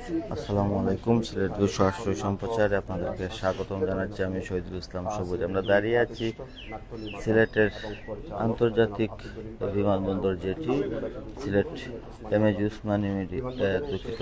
আসসালামু আলাইকুম সিলেট দুশো আটশো সম্প্রচারে আপনাদেরকে স্বাগতম জানাচ্ছি। আমি শহীদুল ইসলাম সবুজ। আমরা দাঁড়িয়ে আছি সিলেটের আন্তর্জাতিক বিমানবন্দর যেটি সিলেট এম মিডি- আহ, দুঃখিত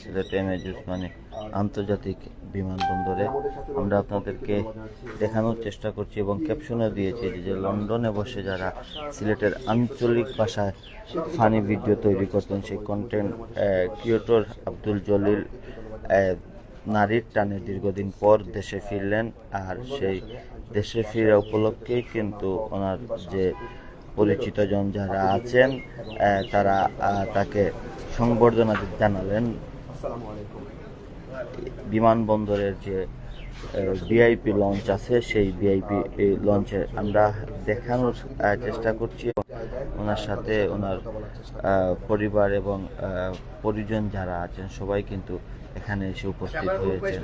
সিলেট এম এজ উসমানী আন্তর্জাতিক বিমানবন্দরে আমরা আপনাদেরকে দেখানোর চেষ্টা করছি এবং ক্যাপশনে দিয়েছি যে লন্ডনে বসে যারা সিলেটের আঞ্চলিক ভাষায় ফানি ভিডিও তৈরি করতেন সেই কন্টেন্ট ক্রিয়েটর আব্দুল জলিল নারীর টানে দীর্ঘদিন পর দেশে ফিরলেন আর সেই দেশে ফিরা উপলক্ষেই কিন্তু ওনার যে পরিচিত জন যারা আছেন তারা তাকে সংবর্ধনা জানালেন। বিমানবন্দরের যে ভিআইপি লঞ্চ আছে, সেই ভিআইপি লঞ্চে আমরা দেখানোর চেষ্টা করছি ওনার সাথে ওনার পরিবার এবং পরিজন যারা আছেন সবাই কিন্তু এখানে এসে উপস্থিত হয়েছে।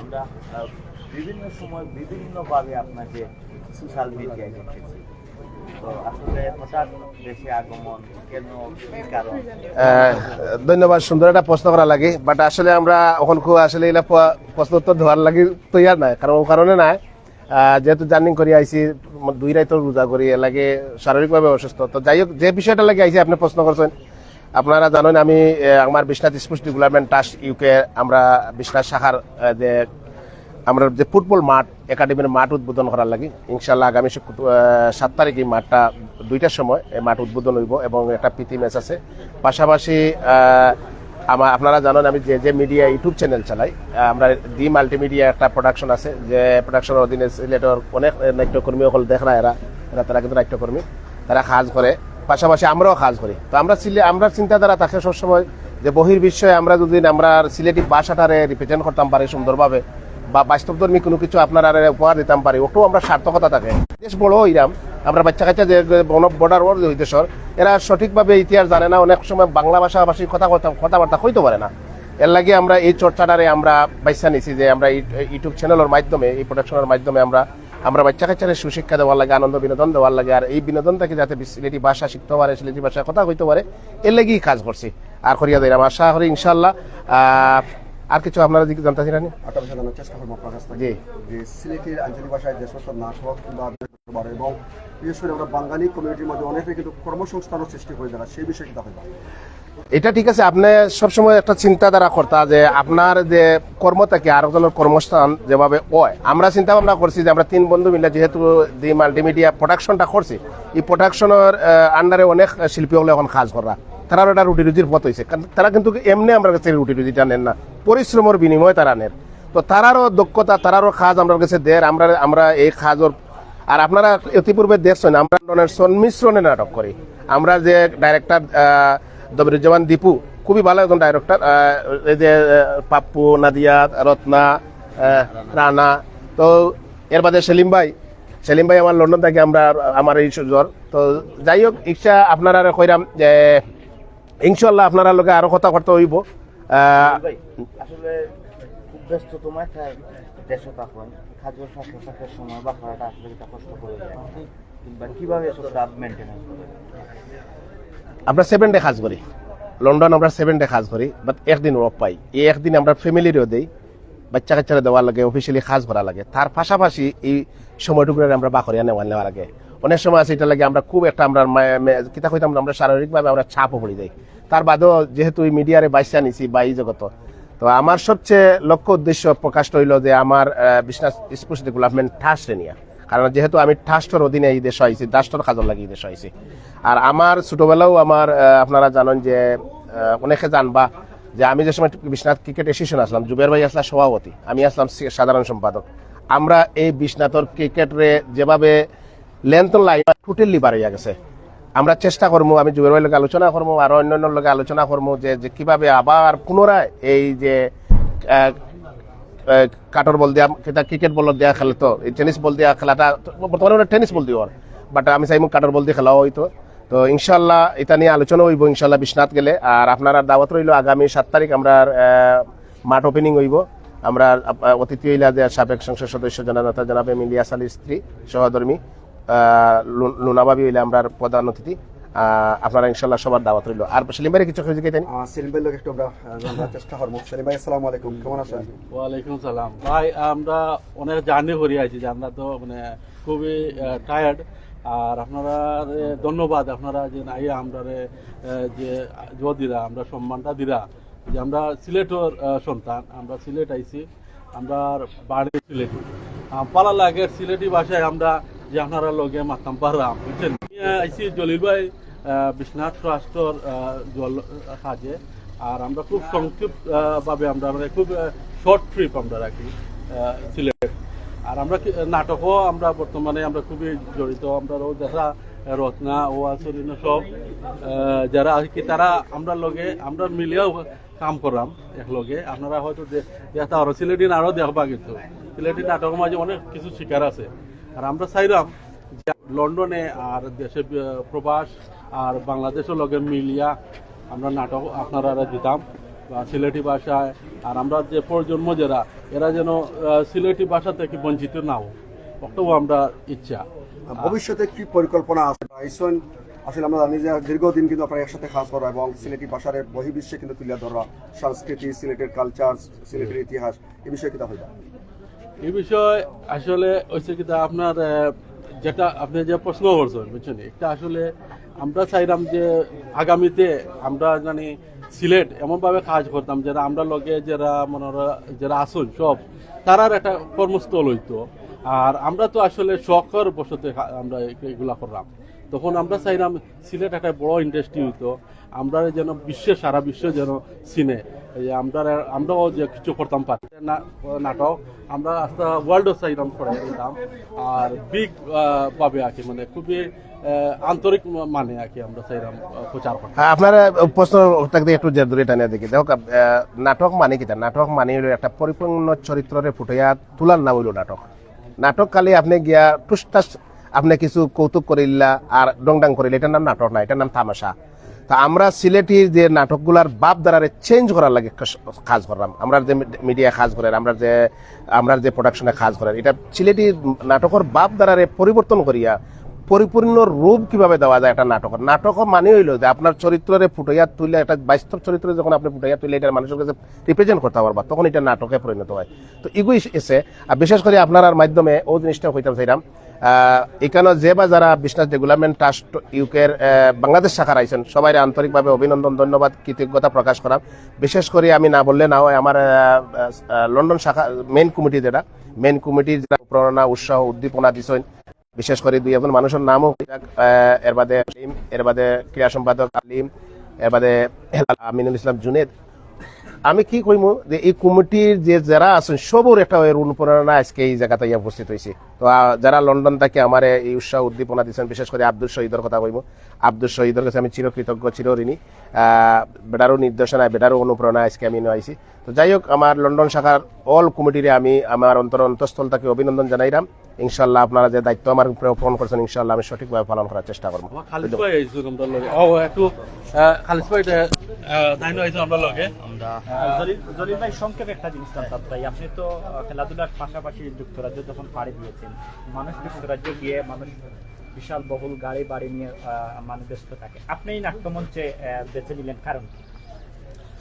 আমরা বিভিন্ন সময় বিভিন্নভাবে আপনাকে সোশ্যাল মিডিয়ায় দেখেছি। ধন্যবাদ, সুন্দর একটা প্রশ্ন করা লাগে বাট আসলে আমরা খুব আসলে এগুলা প্রশ্ন উত্তর দেওয়ার লাগে তৈয়ার নাই, কারণ ও কারণে নাই। যেহেতু জার্নিং করে আইছি, ম- দুই রাইতো রোজা করি লাগে শারীরিকভাবে অসুস্থ। তো যাই হোক, যে বিষয়টা লাগে আইছি, আপনি প্রশ্ন করছেন, আপনারা জানেন আমি আমার Biswanath sports development trust UK আমরা বিশ্বনাথ শাখার যে আমরা যে ফুটবল মাঠ, একাডেমির মাঠ উদ্বোধন করার লাগে ইনশাল্লাহ আগামী সাত তারিখ মাঠটা দুইটার সময় এই মাঠ উদ্বোধন হইব এবং একটা প্রীতি ম্যাচ আছে। পাশাপাশি আমার আপনারা জানেন আমি যে যে মিডিয়া ইউটিউব চ্যানেল চালাই আমরা ডি মাল্টিমিডিয়া একটা প্রোডাকশন আছে, যে প্রোডাকশনের অধীনে সিলেটের অনেক নাট্যকর্মী সকল দেখরা এরা এরা তারা কিন্তু নাট্যকর্মী, তারা কাজ করে। পাশাপাশি আমরাও কাজ করি। তো আমরা সিলে আমরা চিন্তাধারা থাকে সবসময় যে বহির বিশ্বে আমরা যদি আমরা সিলেটি ভাষাটারে রিপ্রেজেন্ট করতাম পারি সুন্দরভাবে বা বাস্তবধর্মী কোনো কিছু আপনারা উপহার দিতাম পারি, ওটাও আমরা সার্থকতা থাকে। দেশ বড় হইরাম, আমরা বাচ্চা কাচ্চা যে বর্ডার ওর দেশের এরা সঠিকভাবে ইতিহাস জানে না, অনেক সময় বাংলা ভাষাভাষী কথা কথা- কথাবার্তা হইতে পারে না। এর লাগে আমরা এই চর্চাটারে আমরা বাইসা নিছি যে আমরা ইউটিউব চ্যানেলের মাধ্যমে, এই প্রোডাকশনের মাধ্যমে আমরা আমরা বাচ্চা কাচ্চারে সুশিক্ষা দেওয়ার লাগে, আনন্দ বিনোদন দেওয়ার লাগে, আর এই বিনোদনটাকে যাতে সিলেটি ভাষা শিখতে পারে সিলেটি ভাষায় কথা কইতে পারে, এর লাগেই কাজ করছি। আর করিয়া দিলাম আশা করি ইনশাল্লাহ আর কিছু আপনারা জানতে চান একটা বিষয় জানার চেষ্টা করব আপনার কাছ থেকে। যে সিলেটের আঞ্চলিক ভাষায় যে সমস্ত নাটক কিংবা এবং বিশেষ করে আমরা বাঙালি কমিউনিটির মধ্যে অনেকে কিন্তু কর্মসংস্থানও সৃষ্টি হয়ে সেই বিষয়ে কিন্তু এটা ঠিক আছে আপনি সবসময় একটা চিন্তাধারা করতা যে আপনার যে কর্ম থেকে আরেকজনের কর্মস্থান যেভাবে হয়। আমরা চিন্তা ভাবনা করছি যে আমরা তিন বন্ধু মিলে যেহেতু দি মাল্টিমিডিয়া প্রোডাকশনটা করছি এই প্রোডাকশনের আন্ডারে অনেক শিল্পী হলে এখন কাজ করা তারা একটা রুটি রুজির পথ হয়েছে তারা কিন্তু এমনি আমরা কাছে রুটি রুজিটা নেন না। পরিশ্রমের বিনিময়ে তারা নেন। তো তারারও দক্ষতা, তারারও কাজ আমরা কাছে দেয় আমরা আমরা এই কাজের আর আপনারা ইতিপূর্বে দেখছেন, আমরা সংমিশ্রণে নাটক করি। আমরা যে ডাইরেক্টর দবিরুজ্জামান দীপু, খুবই ভালো একজন ডাইরেক্টর এই যে পাপ্পু, নাদিয়া, রত্না রানা। তো এর বাদে সেলিম ভাই। সেলিম ভাই আমার লন্ডন থেকে, আমরা, আমার এই সুযোগ তো যাই হোক, ইচ্ছা আপনারা কইরাম যে ইনশাল্লাহ আপনারা লোকে আরও কথা করতে হইব আসলে খুব দেশে তখন। খাদ্য স্বাস্থ্য থাকার সময় বা খাওয়াটা আসলে কষ্ট করে যায় কিংবা কীভাবে সবটা মেনটেন্স করে আমরা সেভেন ডে কাজ করি। লন্ডন আমরা সেভেন ডে কাজ করি বাট একদিন অফ পাই। এই একদিন আমরা ফ্যামিলিরও দেই বাচ্চা কাচ্চারা দেওয়ার লাগে অফিসিয়ালি কাজ করা লাগে। তার পাশাপাশি এই সময়টুকু আমরা বাকরিয়া নেওয়া নেওয়া লাগে। অনেক সময় আছে এটা লাগে আমরা খুব একটা আমরা কিতা কইতাম আমরা শারীরিকভাবে আমরা চাপও পড়ে যাই তার বাদেও যেহেতু এই মিডিয়ারে বাইসা নিছি বা এই জগত। তো আমার সবচেয়ে লক্ষ্য উদ্দেশ্য প্রকাশ হইল যে আমার বিজনেস স্পোর্টস ডেভেলপমেন্ট ট্রাস্ট নিয়ে। কারণ যেহেতু আমি ট্রাস্টের অধীনে এই দেশ আইছি ট্রাস্টের কাজর লাগি এই দেশ আইছি। আর আমার ছোটবেলাও আমার আপনারা জানেন যে অনেকে জানবা যে আমি যে সময় বিশ্বনাথ ক্রিকেট অ্যাসোসিয়েশন আসলাম, জুবের ভাই আসলাম সভাপতি, আমি আসলাম সাধারণ সম্পাদক। আমরা এই বিশ্বনাথর ক্রিকেটরে যেভাবে লেন্থ লাইন টোটালি বাড়িয়া গেছে। আমরা চেষ্টা করব আমি জুবের ভাইয়ের লগে আলোচনা করব আর অন্যান্য লগে আলোচনা করব যে যে কীভাবে আবার পুনরায় এই যে আহ, বল দিয়া এটা ক্রিকেট বল দিয়া খেলে তো এই টেনিস বল দিয়া খেলাটা বর্তমানে ওরা টেনিস বল দিও বাট আমি চাইমু কাঠর বল দিয়ে খেলা হইতো। তো ইনশাল্লাহ এটা নিয়ে আলোচনা হইব ইনশাল্লাহ বিশ্বনাথ গেলে। আর আপনারা দাওয়াত রইল আগামী সাত তারিখ আমরা মাঠ ওপেনিং হইব। আমরা অতিথি হইলা যে সাবেক সংসদ সদস্য জননেতা জনাব এম ইলিয়াস আলীর স্ত্রী সহধর্মী। লুনাবাবি হইলে আমরা প্রধান অতিথি। আপনারা ইনশাল্লাহ সবার দাওয়াত রইল। আর সেলিম ভাইয়ের কিছু খুঁজে গেতেন? সেলিম লোক একটু আমরা জানার চেষ্টা করব। সেলিম ভাই আসসালামু আলাইকুম। কেমন আছেন? ওয়ালাইকুম সালাম। ভাই আমরা অনেক জার্নি করে আছি যে আমরা তো মানে খুবই টায়ার্ড আর আপনারা ধন্যবাদ। আপনারা যে নাই আমরা যে জো দিরা আমরা সম্মানটা দিরা যে আমরা সিলেটর সন্তান আমরা সিলেট আইছি। আমরা বাড়ি সিলেটি। পালা লাগে সিলেটি ভাষায় আমরা যে আপনারা লগে মাতাম পারলাম বুঝছেন? আইছি জলিল ভাই বিশ্বনাথ ট্রাস্টর জল সাজে আর আমরা খুব সংক্ষিপ্ত ভাবে আমরা মানে খুব শর্ট ট্রিপ আমরা রাখি সিলেট। আর আমরা নাটকও আমরা বর্তমানে আমরা খুবই জড়িত। আমরা যারা রত্না, ও আসরিন সব যারা আর কি, তারা আমরা লগে, আমরা মিলিয়েও কাম করাম একলগে। আপনারা হয়তো দেখা আরও সিলেটিন আরও দেখবা কিন্তু। সিলেটিন নাটকের মাঝে অনেক কিছু শিকার আছে। আর আমরা চাইলাম যে লন্ডনে আর দেশে প্রবাস আর বাংলাদেশের লগে মিলিয়া আমরা নাটক আপনারা দিতাম, বা সিলেটি ভাষায়। আর আমরা যে প্রজন্ম যারা, এরা যেন সিলেটি ভাষা থেকে বঞ্চিত নাও। অতও আমরা ইচ্ছা। ভবিষ্যতে কি পরিকল্পনা আছে? আইসন, আসলে আমরা জানি যে দীর্ঘদিন কিন্তু আপনারা একসাথে কাজ করা এবং সিলেটি ভাষার বহির্বিশ্বে কিন্তু তুলে ধরা, সংস্কৃতি, সিলেটের কালচার সিলেটের ইতিহাস এই বিষয়ে কিতা হইবা? এই বিষয় আসলে হচ্ছে কি আপনার যেটা আপনি যে প্রশ্ন করছেন, বুঝছেন? এটা আসলে আমরা চাইলাম যে আগামীতে আমরা জানি সিলেট এমনভাবে কাজ করতাম যারা আমরা লগে যারা মনে যারা আসুন সব, তারার একটা কর্মস্থল হইতো। আর আমরা তো আসলে শখের বসতে আমরা এগুলা করলাম। তখন আমরা চাইলাম সিলেট একটা বড় ইন্ডাস্ট্রি হইতো। আমরা যেন বিশ্বে সারা বিশ্ব যেন যে আমরা আমরাও যে কিছু করতাম পারি। নাটক আমরা আস্তে ওয়ার্ল্ডও চাইলাম করে দিতাম। আর বিগ ভাবে আঁকি মানে খুবই আন্তরিক মানে আঁকি আমরা চাইলাম প্রচার করতাম হ্যাঁ, আপনারা প্রশ্ন একটু যে দূরে টানিয়ে দেখি। দেখো নাটক মানে কিতা নাটক মানে হইল একটা পরিপূর্ণ চরিত্রে ফুটাইয়া তোলার নাম হইল নাটক। নাটক কালে আপনি গিয়া টুসটাস আপনি কিছু কৌতুক করিলা আর ডংডাং করিলে, এটার নাম নাটক না, এটার নাম তামাশা। তা আমরা সিলেটির যে নাটকগুলার বাপ দ্বারারে চেঞ্জ করার লাগে কাজ- করলাম। আমরা যে মিডিয়া কাজ করেন, আমরা যে আমরা যে প্রোডাকশনে কাজ করেন, এটা সিলেটি নাটকের বাপ দ্বারারে পরিবর্তন করিয়া পরিপূর্ণ রূপ কীভাবে দেওয়া যায় একটা নাটক? নাটক মানে হইল যে আপনার চরিত্রে ফুটাইয়া তুলে একটা বাস্তব চরিত্রে যখন আপনি ফুটাইয়া তুলে এটা মানুষের কাছে রিপ্রেজেন্ট করতে পারবা, তখন এটা নাটকে পরিণত হয়। তো এগুই এসে, আর বিশেষ করে আপনার মাধ্যমে ও জিনিসটা হইতাম চাইলাম এখানে যে বা যারা বিজনেস ডেভেলপমেন্ট ট্রাস্ট ইউকের বাংলাদেশ শাখার আইছেন সবাই আন্তরিকভাবে অভিনন্দন, ধন্যবাদ, কৃতজ্ঞতা প্রকাশ করাম বিশেষ করে আমি না বললে না হয় আমার লন্ডন শাখা মেইন কমিটি যেটা মেইন কমিটির যেটা প্রেরণা উৎসাহ, উদ্দীপনা দিছেন। বিশেষ করে দুই একজন মানুষের নামও এর বাদে এর বাদে ক্রীড়া সম্পাদক আলিম এর বাদে আমিনুল ইসলাম জুনেদ। আমি কি কইম যে এই কমিটির যে যারা আছেন সবর একটা এর অনুপ্রেরণা আজকে এই জায়গাতে ইয়া উপস্থিত হয়েছে তো যারা লন্ডন থেকে আমার এই উৎসাহ উদ্দীপনা দিচ্ছেন বিশেষ করে আব্দুল শহীদের কথা কইব আব্দুল শহীদের কাছে আমি চিরকৃতজ্ঞ চিরঋণী। আহ, বেটারও নির্দেশনায় বেটারও অনুপ্রেরণা আজকে আমি আইছি। তো যাই হোক আমার লন্ডন শাখার অল কমিটিরে আমি আমার অন্তর অন্তঃস্থল থেকে অভিনন্দন জানাইলাম। ইনশাল্লাহ আপনারা যে দায়িত্ব আমার উপরে অর্পণ করছেন ইনশাল্লাহ আমি সঠিকভাবে পালন করার চেষ্টা করব। খালিদ ভাই খালিদ ভাই আমরা লগে? জলিল ভাই সংক্ষেপে একটা জিনিস জানতাম আপনি তো খেলাধুলার পাশাপাশি যুক্তরাজ্য যখন পাড়ি দিয়েছেন মানুষ যুক্তরাজ্য গিয়ে মানুষ বিশাল বহুল গাড়ি বাড়ি নিয়ে আহ, মানুষ ব্যস্ত থাকে। আপনি এই নাট্যমঞ্চে বেছে নিলেন কারণ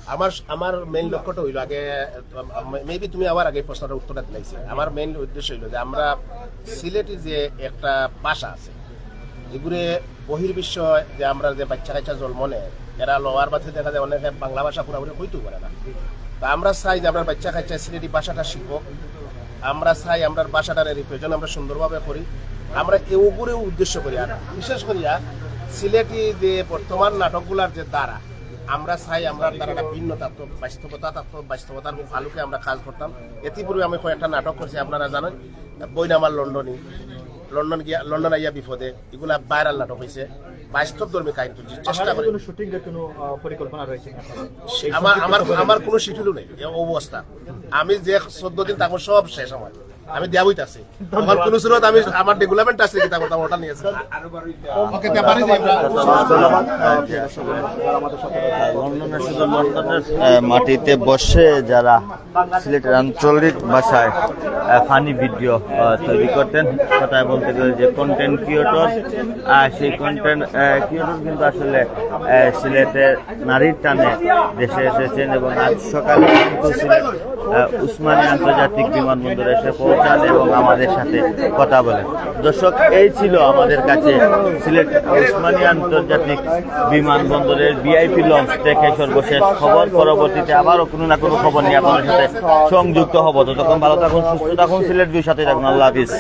আমার আমার মেইন লক্ষ্যটা হইল আগে মেবি তুমি আবার আগে প্রশ্নটার উত্তরটা দিলাইছে। আমার মেইন উদ্দেশ্য হইল যে আমরা সিলেটে যে একটা ভাষা আছে এগুলো বহির্বিশ্ব যে আমরা যে বাচ্চা কাচ্চা জন্ম নেয় এরা লোয়ার বাথে দেখা যায়, অনেকে বাংলা ভাষা পুরোপুরি হইতেও পারে না। তা আমরা চাই যে আমরা বাচ্চা কাচ্চা সিলেটি ভাষাটা শিখব। আমরা চাই আমরা ভাষাটার রিপ্রেজেন্ট আমরা সুন্দরভাবে করি। আমরা এগুলো উদ্দেশ্য করি। আর বিশেষ করিয়া সিলেটি যে বর্তমান নাটকগুলার যে দ্বারা, আমরা চাই আমরা দ্বারা একটা ভিন্ন তত্ত্ব বাস্তবতা তত্ত্ব বাস্তবতার আলোকে আমরা কাজ করতাম। ইতিপূর্বে আমি কয়েকটা নাটক করছি, আপনারা জানেন। বইনামার লন্ডনী লন্ডন গিয়া লন্ডন আইয়া বিপদে এগুলা বাইরাল নাটক হয়েছে বাস্তব ধর্মী কাহিনী তুলছি চেষ্টা করি। শুটিং এর কোনো পরিকল্পনা রয়েছে আমার আমার আমার কোনো শিডিউল নেই এই অবস্থা। আমি যে চোদ্দ দিন তারপর সব শেষ আমার। আমি দিয়া বইতাছি আমার কোন সুরত আমি আমার ডেভেলপমেন্ট আছে কিতাব ওটা ওটা নিয়েছি ওকে তে পারি দিই আমরা ধন্যবাদ আহ, প্রিয় দর্শক, যারা আমাদের সাথে লন্ডনে শুধু লন্ডনের মাটিতে বসে যারা সিলেটের আঞ্চলিক ভাষায় ফানি ভিডিও তৈরি করতেন কথায় বলতে গেলে যে কন্টেন্ট ক্রিয়েটর সেই কন্টেন্ট ক্রিয়েটর কিন্তু আসলে আহ, সিলেটের নারীর টানে দেশে এসেছেন এবং আজ সকালে কিন্তু সিলেট উসমানী আন্তর্জাতিক বিমানবন্দরে এসে পৌঁছান এবং আমাদের সাথে কথা বলেন। দর্শক, এই ছিল আমাদের কাছে সিলেট উসমানী আন্তর্জাতিক বিমানবন্দরের ভিআইপি লঞ্চ থেকে সর্বশেষ খবর। পরবর্তীতে আবারও কোনো না কোনো খবর নিয়ে আপনাদের সাথে সংযুক্ত হব। ততক্ষণ ভালো থাকুন, সুস্থ থাকুন, সিলেট দুই সাথে থাকুন। আল্লাহ হাফিজ।